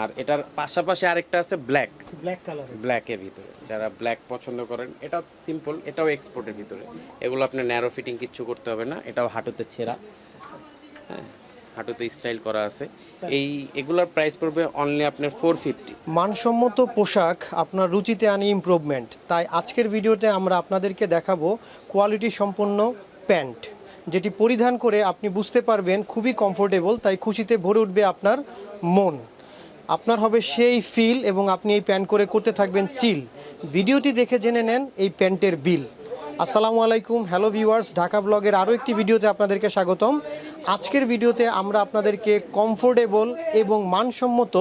আর এটার পাশাপাশি আরেকটা আছে ব্ল্যাক ব্ল্যাক কালার ব্ল্যাকের ভিতরে যারা ব্ল্যাক পছন্দ করেন এটাও সিম্পল এটাও এক্সপোর্টের ভিতরে। এগুলো আপনার ন্যারো ফিটিং কিচ্ছু করতে হবে না এটাও হাঁটুতে ছেঁড়া। হ্যাঁ হাঁটুতে স্টাইল করা আছে। এই এগুলোর প্রাইস পড়বে অনলি আপনার ফোর ফিফটি মানসম্মত পোশাক আপনার রুচিতে আনি ইমপ্রুভমেন্ট তাই আজকের ভিডিওতে আমরা আপনাদেরকে দেখাবো কোয়ালিটি সম্পন্ন প্যান্ট যেটি পরিধান করে আপনি বুঝতে পারবেন খুবই কমফোর্টেবল তাই খুশিতে ভরে উঠবে আপনার মন। আপনার হবে সেই ফিল এবং আপনি এই প্যান্ট করে করতে থাকবেন চিল। ভিডিওটি দেখে জেনে নেন এই প্যান্টের বিল। আসসালামু আলাইকুম, হ্যালো ভিউয়ার্স, ঢাকা ব্লগের আরও একটি ভিডিওতে আপনাদেরকে স্বাগতম। আজকের ভিডিওতে আমরা আপনাদেরকে কমফোর্টেবল এবং মানসম্মত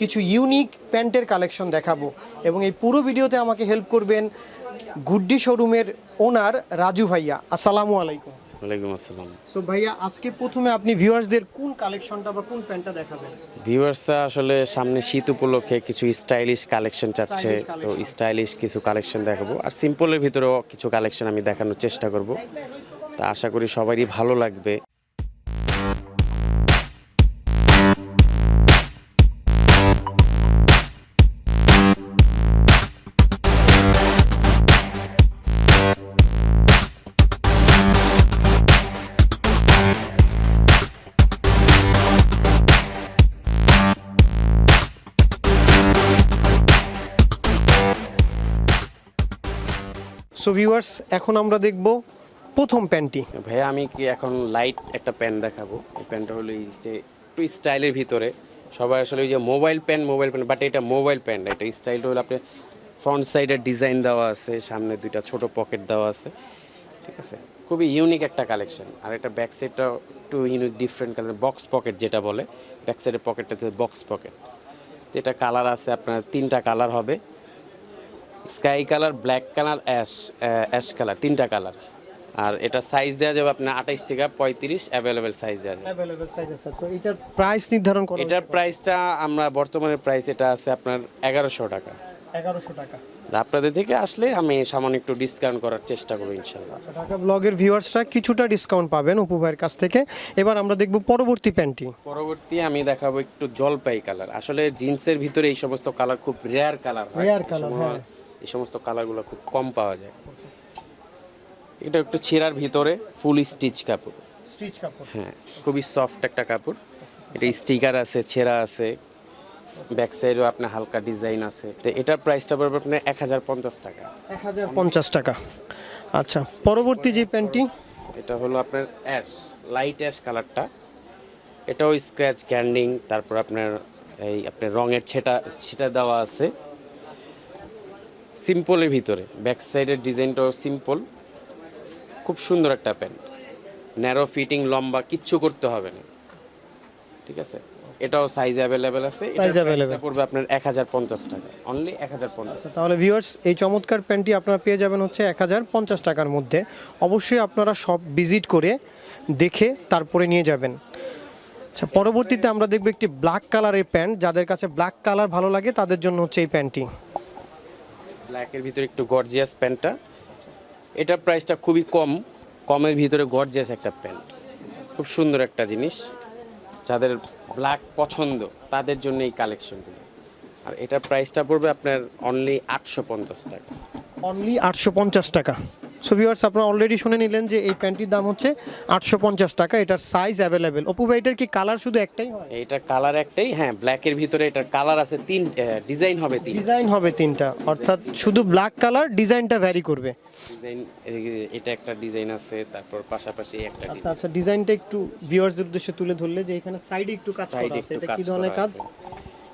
কিছু ইউনিক প্যান্টের কালেকশন দেখাবো এবং এই পুরো ভিডিওতে আমাকে হেল্প করবেন গুড্ডি শোরুমের ওনার রাজু ভাইয়া। আসসালামু আলাইকুম। ওয়ালাইকুম আসসালাম। সো ভাইয়া আজকে প্রথমে আপনি ভিউয়ার্সদের কোন কালেকশনটা বা কোন প্যান্টটা দেখাবেন? ভিউয়ার্সরা আসলে সামনে শীত উপলক্ষে কিছু স্টাইলিশ কালেকশন চাচ্ছে। তো স্টাইলিশ কিছু কালেকশন দেখাবো। আর সিম্পলের ভিতরেও কিছু কালেকশন আমি দেখানোর চেষ্টা করব। তা আশা করি সবারই ভালো লাগবে। সো ভিউয়ার্স এখন আমরা দেখব প্রথম প্যান্টটি। ভাইয়া, আমি কি এখন লাইট একটা প্যান্ট দেখাবো? এই প্যান্টটা হলো এই যে একটু স্টাইলের ভিতরে। সবাই আসলে ওই যে mobile pant mobile pant but এটা মোবাইল প্যান্ট এটা স্টাইলটা হলো আপনি ফ্রন্ট সাইডের ডিজাইন দেওয়া আছে, সামনে দুইটা ছোট পকেট দেওয়া আছে। ঠিক আছে? খুবই ইউনিক একটা কালেকশন আর এটা ব্যাক সাইডটা একটু unique different colour box pocket যেটা বলে ব্যাক সাইডের পকেটটাতে বক্স পকেট যেটা কালার আছে, আপনার তিনটা কালার হবে। Sky colour black colour ash ash colour তিনটা কালার। আর এটা সাইজ দেওয়া যাবে আপনার আঠাইশ থেকে পঁয়ত্রিশ অ্যাভেলেবেল সাইজ দেওয়া যাবে। অ্যাভেলেবল সাইজ আছে। তো এটার প্রাইস নির্ধারণ করা এটার প্রাইসটা আমরা বর্তমানে প্রাইস এটা আছে আপনার এগারোশো টাকা। এগারোশো টাকা। আপনাদের থেকে আসলে আমি সামান্য একটু ডিসকাউন্ট করার চেষ্টা করব ইনশাল্লাহ আচ্ছা, ঢাকা ব্লগের ভিউয়ার্সরা কিছুটা ডিসকাউন্ট পাবেন অপু ভাইয়ের কাছ থেকে। এবার আমরা দেখব পরবর্তী প্যান্টটি পরবর্তী আমি দেখাবো একটু জলপাই কালার। আসলে জিন্সের ভিতরে এই সমস্ত কালার খুব রেয়ার কালার রেয়ার সময়- হ্যাঁ। এই সমস্ত কালারগুলো খুব কম পাওয়া যায়। এটা একটু ছেঁড়ার ভিতরে ফুল স্টিচ কাপড়। স্টিচ কাপড়। হ্যাঁ খুবই সফট একটা কাপড়। এটা স্টিকার আছে ছেঁড়া আছে ব্যাক সাইডেও আপনার হালকা ডিজাইন আছে। তো এটার প্রাইসটা পড়বে আপনার এক হাজার পঞ্চাশ টাকা। এক হাজার পঞ্চাশ টাকা। আচ্ছা পরবর্তী যে প্যান্টটি? এটা হলো আপনার অ্যাশ লাইট অ্যাশ কালারটা। এটাও স্ক্র্যাচ গ্যান্ডিং তারপর আপনার এই আপনার রঙের ছেটা ছেটা দেওয়া আছে। সিম্পলের ভিতরে। ব্যাক সাইডের ডিজাইনটাও সিম্পল খুব সুন্দর একটা প্যান্ট ন্যারো ফিটিং লম্বা কিচ্ছু করতে হবে না। ঠিক আছে? এটাও সাইজ অ্যাভেলেবেল আছে। Size available। পড়বে আপনার এক হাজার পঞ্চাশ টাকা। অনলি এক হাজার পঞ্চাশ। আচ্ছা তাহলে ভিউয়ার্স এই চমৎকার প্যান্টটি আপনারা পেয়ে যাবেন হচ্ছে এক হাজার পঞ্চাশ টাকার মধ্যে। অবশ্যই আপনারা সব ভিজিট করে দেখে তারপরে নিয়ে যাবেন। আচ্ছা পরবর্তীতে আমরা দেখব একটি ব্ল্যাক কালারের প্যান্ট যাদের কাছে ব্ল্যাক কালার ভালো লাগে তাদের জন্য হচ্ছে এই প্যান্টটি ব্ল্যাকের ভিতরে একটু গর্জিয়াস প্যান্টটা এটার প্রাইসটা খুবই কম, কমের ভিতরে গর্জিয়াস একটা প্যান্ট খুব সুন্দর একটা জিনিস। যাদের ব্ল্যাক পছন্দ, তাদের জন্য এই কালেকশনগুলো আর এটার প্রাইসটা পড়বে আপনার অনলি আটশো পঞ্চাশ টাকা। অনলি আটশো পঞ্চাশ টাকা। সো ভিউয়ার্স আপনারা অলরেডি শুনে নিলেন যে এই প্যান্টটির দাম হচ্ছে আটশো পঞ্চাশ টাকা। এটার সাইজ অ্যাভেলেবেল অপু ভাই এটার কি কালার শুধু একটাই হয়? এটা কালার একটাই হ্যাঁ ব্ল্যাকের ভিতরে এটার কালার আছে তিন ডিজাইন হবে তিন ডিজাইন হবে তিনটা। অর্থাৎ শুধু ব্ল্যাক কালার ডিজাইনটা ভ্যারি করবে। ডিজাইন এটা একটা ডিজাইন আছে তারপর পাশাপাশি একটা আচ্ছা আচ্ছা ডিজাইনটা একটু ভিউয়ার্সদের উদ্দেশ্যে তুলে ধরলে যে এখানে সাইডে একটু কাজ করা আছে। এটা কি ধরনের কাজ।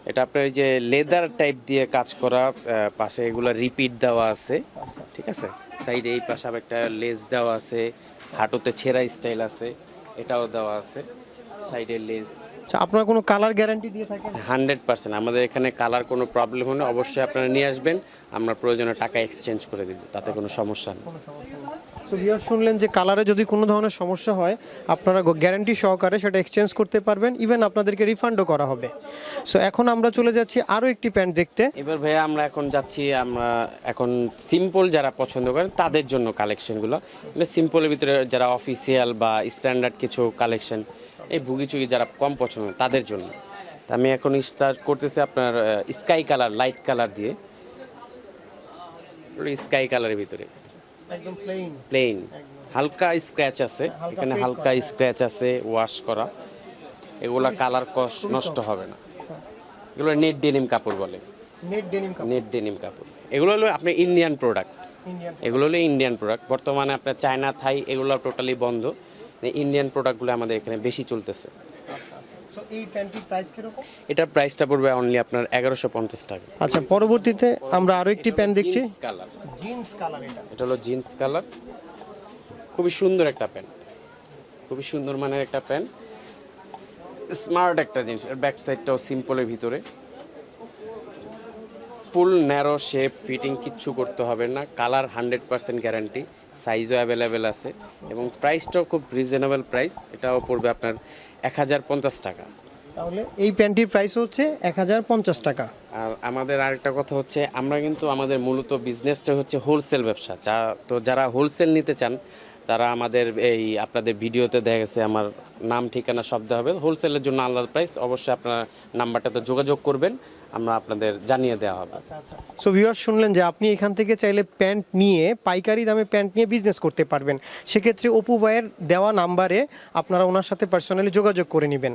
এটা আপনার যে লেদার টাইপ দিয়ে কাজ করা পাশে এগুলো রিপিট দেওয়া আছে আচ্ছা। ঠিক আছে সাইডে এই পাশে আবার একটা লেস দেওয়া আছে হাঁটুতে ছেঁড়া স্টাইল আছে এটাও দেওয়া আছে সাইডে লেস আচ্ছা আপনারা কোনো কালার গ্যারান্টি দিয়ে থাকেন? Hundred percent. আমাদের এখানে কালার কোনো প্রবলেম হলে অবশ্যই আপনারা নিয়ে আসবেন। আমরা প্রয়োজনে টাকা এক্সচেঞ্জ করে দিব তাতে কোনো সমস্যা নেই। সো ভিউয়ার শুনলেন যে কালারে যদি কোনো ধরনের সমস্যা হয় আপনারা গ্যারান্টি সহকারে সেটা এক্সচেঞ্জ করতে পারবেন ইভেন আপনাদেরকে রিফান্ডও করা হবে। সো এখন আমরা চলে যাচ্ছি আরও একটি প্যান্ট দেখতে। এবার ভাইয়া আমরা এখন যাচ্ছি আমরা এখন সিম্পল যারা পছন্দ করেন তাদের জন্য কালেকশনগুলো মানে সিম্পলের ভিতরে যারা অফিসিয়াল বা স্ট্যান্ডার্ড কিছু কালেকশন এই ভুগি চুগি যারা কম পছন্দ তাদের জন্য। আমি এখন স্টার্ট করতেছি আপনার স্কাই কালার লাইট কালার দিয়ে। স্কাই কালারের ভিতরে। প্লেন হালকা স্ক্র্যাচ আছে। এখানে হালকা স্ক্র্যাচ আছে ওয়াশ করা। এগুলা কালার কস নষ্ট হবে না। এগুলো নেট ডেনিম কাপড় বলে। নেট ডেনিম কাপড়। নেট ডেনিম কাপড়। এগুলো হলো আপনার ইন্ডিয়ান প্রোডাক্ট এগুলো হলো ইন্ডিয়ান প্রোডাক্ট বর্তমানে আপনার চায়না থাই এগুলো টোটালি বন্ধ। ইন্ডিয়ান প্রোডাক্টগুলো আমাদের এখানে বেশি চলতেছে। সো এই প্যান্টটির প্রাইস কীরকম? এটার প্রাইসটা পড়বে অনলি আপনার এগারোশো পঞ্চাশ টাকা। আচ্ছা পরবর্তীতে আমরা আরও একটি প্যান্ট দেখছি। কালার জিন্স কালার এটা। এটা হলো জিন্স কালার খুবই সুন্দর একটা প্যান্ট। খুবই সুন্দর মানের একটা প্যান্ট। স্মার্ট একটা জিনিস। এর ব্যাক সাইডটাও সিম্পলের ভিতরে। ফুল ন্যারো শেপ ফিটিং কিচ্ছু করতে হবে না। কালার হান্ড্রেড পার্সেন্ট গ্যারান্টি সাইজও অ্যাভেলেবেল আছে এবং প্রাইসটাও খুব রিজনেবল প্রাইস এটাও পড়বে আপনার এক হাজার পঞ্চাশ টাকা। তাহলে এই প্যান্টটির প্রাইস হচ্ছে এক হাজার পঞ্চাশ টাকা। আর আমাদের আরেকটা কথা হচ্ছে আমরা কিন্তু আমাদের মূলত বিজনেসটা হচ্ছে হোলসেল ব্যবসা। যা তো যারা হোলসেল নিতে চান তারা আমাদের এই আপনাদের ভিডিওতে দেখা গেছে আমার নাম ঠিকানা সব দেওয়া হবে। হোলসেলের জন্য আলাদা প্রাইস অবশ্যই আপনার নাম্বারটাতে যোগাযোগ করবেন আমরা আপনাদের জানিয়ে দেওয়া হবে। সো ভিউয়ার শুনলেন যে আপনি এখান থেকে চাইলে প্যান্ট নিয়ে পাইকারি দামে প্যান্ট নিয়ে বিজনেস করতে পারবেন। সেক্ষেত্রে অপু ভাইয়ের দেওয়া নাম্বারে আপনারা ওনার সাথে পার্সোনালি যোগাযোগ করে নেবেন।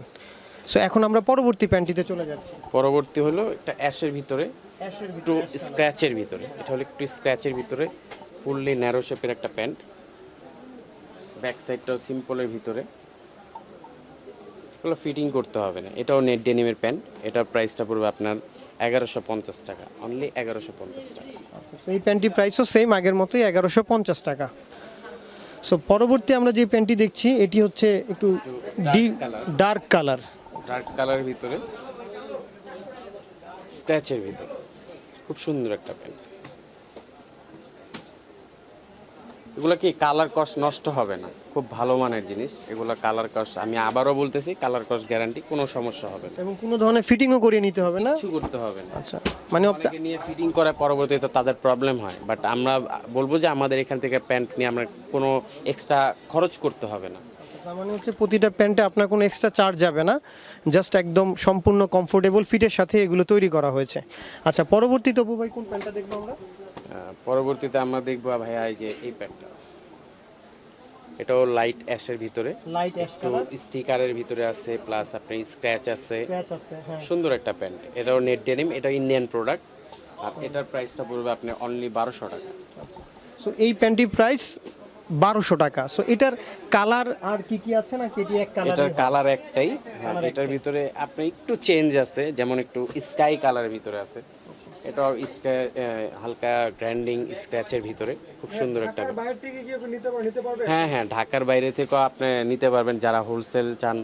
সো এখন আমরা পরবর্তী প্যান্টটিতে চলে যাচ্ছি। পরবর্তী হলো একটা অ্যাশের ভিতরে একটু স্ক্র্যাচের ভিতরে। এটা হলো একটু স্ক্র্যাচের ভিতরে ফুললি ন্যারো শেপের একটা প্যান্ট। ব্যাক সাইডটাও সিম্পলের ভিতরে। এগুলো ফিটিং করতে হবে না। এটাও নেট ডেনিমের প্যান্ট এটার প্রাইসটা পড়বে আপনার এগারোশো পঞ্চাশ টাকা। অনলি এগারোশো পঞ্চাশ টাকা। আচ্ছা এই প্যান্টটির প্রাইসও সেম আগের মতোই এগারোশো পঞ্চাশ টাকা। সো পরবর্তী আমরা যে প্যান্টটি দেখছি এটি হচ্ছে একটু ডি ডার্ক কালার ডার্ক কালারের ভিতরে। স্ক্র্যাচের ভিতরে। খুব সুন্দর একটা প্যান্ট এগুলো কি কালার কস নষ্ট হবে না? খুব ভালো মানের জিনিস। এগুলো কালার কস আমি আবারও বলতেছি কালার কস গ্যারান্টি কোনো সমস্যা হবে না। এবং কোনো ধরনের ফিটিংও করিয়ে নিতে হবে না? কিছু করতে হবে না। আচ্ছা মানে অনেকে নিয়ে ফিটিং করে পরবর্তীতে তাদের প্রবলেম হয়। বাট আমরা বলব যে আমাদের এখান থেকে প্যান্ট নিয়ে আমরা কোনো এক্সট্রা খরচ করতে হবে না। তার মানে হচ্ছে প্রতিটা প্যান্টে আপনার কোনো এক্সট্রা চার্জ যাবে না। জাস্ট একদম সম্পূর্ণ কমফোর্টেবল ফিটের সাথে এগুলো তৈরি করা হয়েছে। আচ্ছা পরবর্তীতে অপু ভাই কোন প্যান্টটা দেখব আমরা? পরবর্তীতে আমরা দেখব ভাইয়া এই যে এই প্যান্টটা এটাও লাইট অ্যাশের ভিতরে। লাইট অ্যাশ একটু স্টিকারের ভিতরে আছে প্লাস আপনার স্ক্র্যাচ আছে। স্ক্র্যাচ আছে হ্যাঁ। সুন্দর একটা প্যান্ট। এটাও নেট ডেনিম এটা ইন্ডিয়ান প্রোডাক্ট আর এটার প্রাইসটা পড়বে আপনি অনলি বারোশো টাকা। সো এই প্যান্টটির প্রাইস বারোশো টাকা। সো এটার কালার আর কি কি আছে না এটি এক কালার এটার কালার একটাই। হ্যাঁ, এটার ভিতরে আপনি একটু চেঞ্জ আছে যেমন একটু স্কাই কালারের ভিতরে আছে। স্কাই হালকা গ্র্যান্ডিং স্ক্র্যাচের ভিতরে। খুব সুন্দর একটা বাইরে থেকে গিয়ে নিতে পারবে নিতে পারবে হ্যাঁ হ্যাঁ ঢাকার বাইরে থেকেও আপনি নিতে পারবেন যারা হোলসেল চান।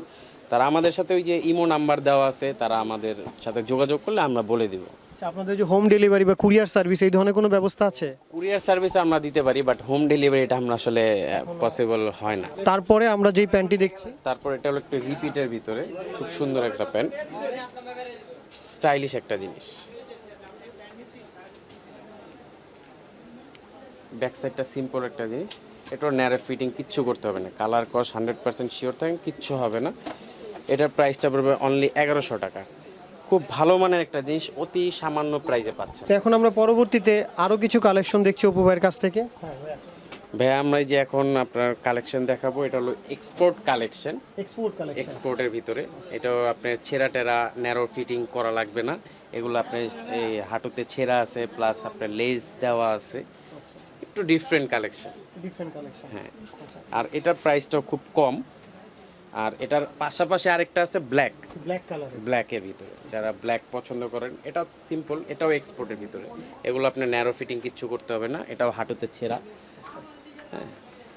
তারা আমাদের সাথে ওই যে ইমো নাম্বার দেওয়া আছে তারা আমাদের সাথে যোগাযোগ করলে আমরা বলে দিব। আচ্ছা আপনাদের যে হোম ডেলিভারি বা কুরিয়ার সার্ভিস এই ধরনের কোনো ব্যবস্থা আছে? কুরিয়ার সার্ভিস আমরা দিতে পারি বাট হোম ডেলিভারি এটা আমরা আসলে পসিবল হয় না। তারপরে আমরা যেই প্যান্টটি দেখছি? তারপর এটা হলো একটু রিপিটের ভিতরে। খুব সুন্দর একটা প্যান্ট স্টাইলিশ একটা জিনিস। ব্যাক সাইডটা সিম্পল একটা জিনিস। এটার ন্যারো ফিটিং কিচ্ছু করতে হবে না। কালার কস হান্ড্রেড পার্সেন্ট শিওর থাকেন কিচ্ছু হবে না। এটার প্রাইসটা পড়বে অনলি এগারোশো টাকা। খুব ভালো মানের একটা জিনিস অতি সামান্য প্রাইসে পাচ্ছে এখন আমরা পরবর্তীতে আরও কিছু কালেকশন দেখছি অপু ভাইয়ের কাছ থেকে। ভাইয়া আমরা যে এখন আপনার কালেকশন দেখাবো এটা হলো এক্সপোর্ট কালেকশন এক্সপোর্ট কালেকশন এক্সপোর্টের ভিতরে। এটাও আপনার ছেঁড়া টেরা ন্যারো ফিটিং করা লাগবে না। এগুলো আপনার এই হাঁটুতে ছেঁড়া আছে প্লাস আপনার লেস দেওয়া আছে। একটু ডিফারেন্ট কালেকশন ডিফারেন্ট কালেকশন হ্যাঁ। আর এটার প্রাইসটাও খুব কম। আর এটার পাশাপাশি আরেকটা আছে ব্ল্যাক ব্ল্যাক কালার ব্ল্যাকের ভিতরে। যারা ব্ল্যাক পছন্দ করেন এটাও সিম্পল এটাও এক্সপোর্টের ভিতরে। এগুলো আপনার ন্যারো ফিটিং কিচ্ছু করতে হবে না এটাও হাঁটুতে ছেঁড়া। হ্যাঁ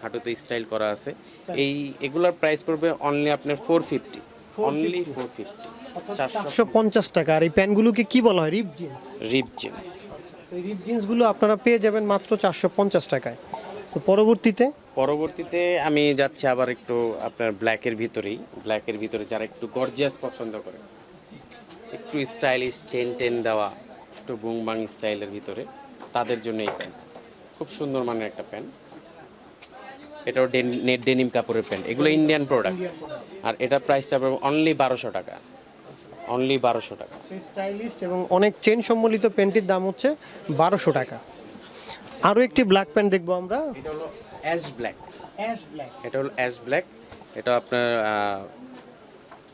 হাঁটুতে স্টাইল করা আছে। এই এগুলোর প্রাইস পড়বে অনলি আপনার four fifty only four fifty চারশো। পঞ্চাশ টাকা। আর এই প্যান্টগুলোকে কি বলা হয়? রিপ জিন্স রিপ জিন্স এই রিপ জিন্সগুলো আপনারা পেয়ে যাবেন মাত্র চারশো পঞ্চাশ টাকায়। তো পরবর্তীতে? পরবর্তীতে আমি যাচ্ছি আবার একটু আপনার ব্ল্যাকের ভিতরেই। ব্ল্যাকের ভিতরে যারা একটু গর্জিয়াস পছন্দ করে। একটু স্টাইলিশ চেন টেন দেওয়া একটু বুংবাং স্টাইলের ভিতরে তাদের জন্য এই প্যান্ট। খুব সুন্দর মানের একটা প্যান্ট। এটাও নেট ডেনিম কাপড়ের প্যান্ট। এগুলো ইন্ডিয়ান প্রোডাক্ট আর এটা প্রাইসটা অনলি বারোশো টাকা। অনলি বারোশো টাকা। স্টাইলিস্ট এবং অনেক চেন সম্বলিত প্যান্টটির দাম হচ্ছে বারোশো টাকা। আরও একটি ব্ল্যাক প্যান্ট দেখব আমরা। এটা হলো অ্যাশ ব্ল্যাক অ্যাশ ব্ল্যাক এটা হলো অ্যাশ ব্ল্যাক এটা আপনার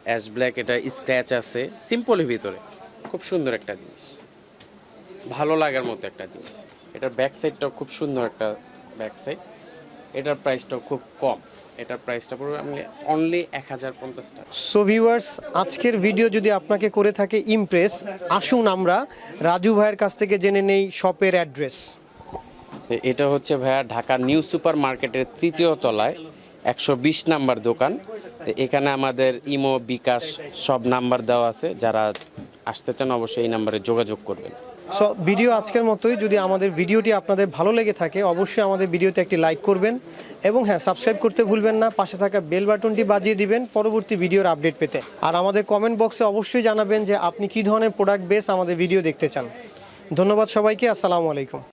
অ্যাশ ব্ল্যাক এটা স্ক্র্যাচ আছে সিম্পলের ভিতরে। খুব সুন্দর একটা জিনিস। ভালো লাগার মতো একটা জিনিস। এটার ব্যাক সাইডটাও খুব সুন্দর একটা ব্যাক সাইড এটার প্রাইসটাও খুব কম। এটার প্রাইসটা পড়বে আমি অনলি এক হাজার পঞ্চাশ টাকা। সো ভিউয়ার্স আজকের ভিডিও যদি আপনাকে করে থাকে ইমপ্রেস আসুন আমরা রাজু ভাইয়ের কাছ থেকে জেনে নেই শপের অ্যাড্রেস এটা হচ্ছে ভাইয়া ঢাকা নিউ সুপার মার্কেটের তৃতীয় তলায় একশো বিশ নাম্বার দোকান। এখানে আমাদের ইমো বিকাশ সব নাম্বার দেওয়া আছে। যারা আসতে চান অবশ্যই এই নাম্বারে যোগাযোগ করবেন। সো ভিডিও আজকের মতোই। যদি আমাদের ভিডিওটি আপনাদের ভালো লেগে থাকে, অবশ্যই আমাদের ভিডিওতে একটি লাইক করবেন। এবং হ্যাঁ সাবস্ক্রাইব করতে ভুলবেন না। পাশে থাকা বেল বাটনটি বাজিয়ে দিবেন পরবর্তী ভিডিওর আপডেট পেতে। আর আমাদের কমেন্ট বক্সে অবশ্যই জানাবেন যে আপনি কী ধরনের প্রোডাক্ট বেস আমাদের ভিডিও দেখতে চান। ধন্যবাদ সবাইকে। আসসালামু আলাইকুম।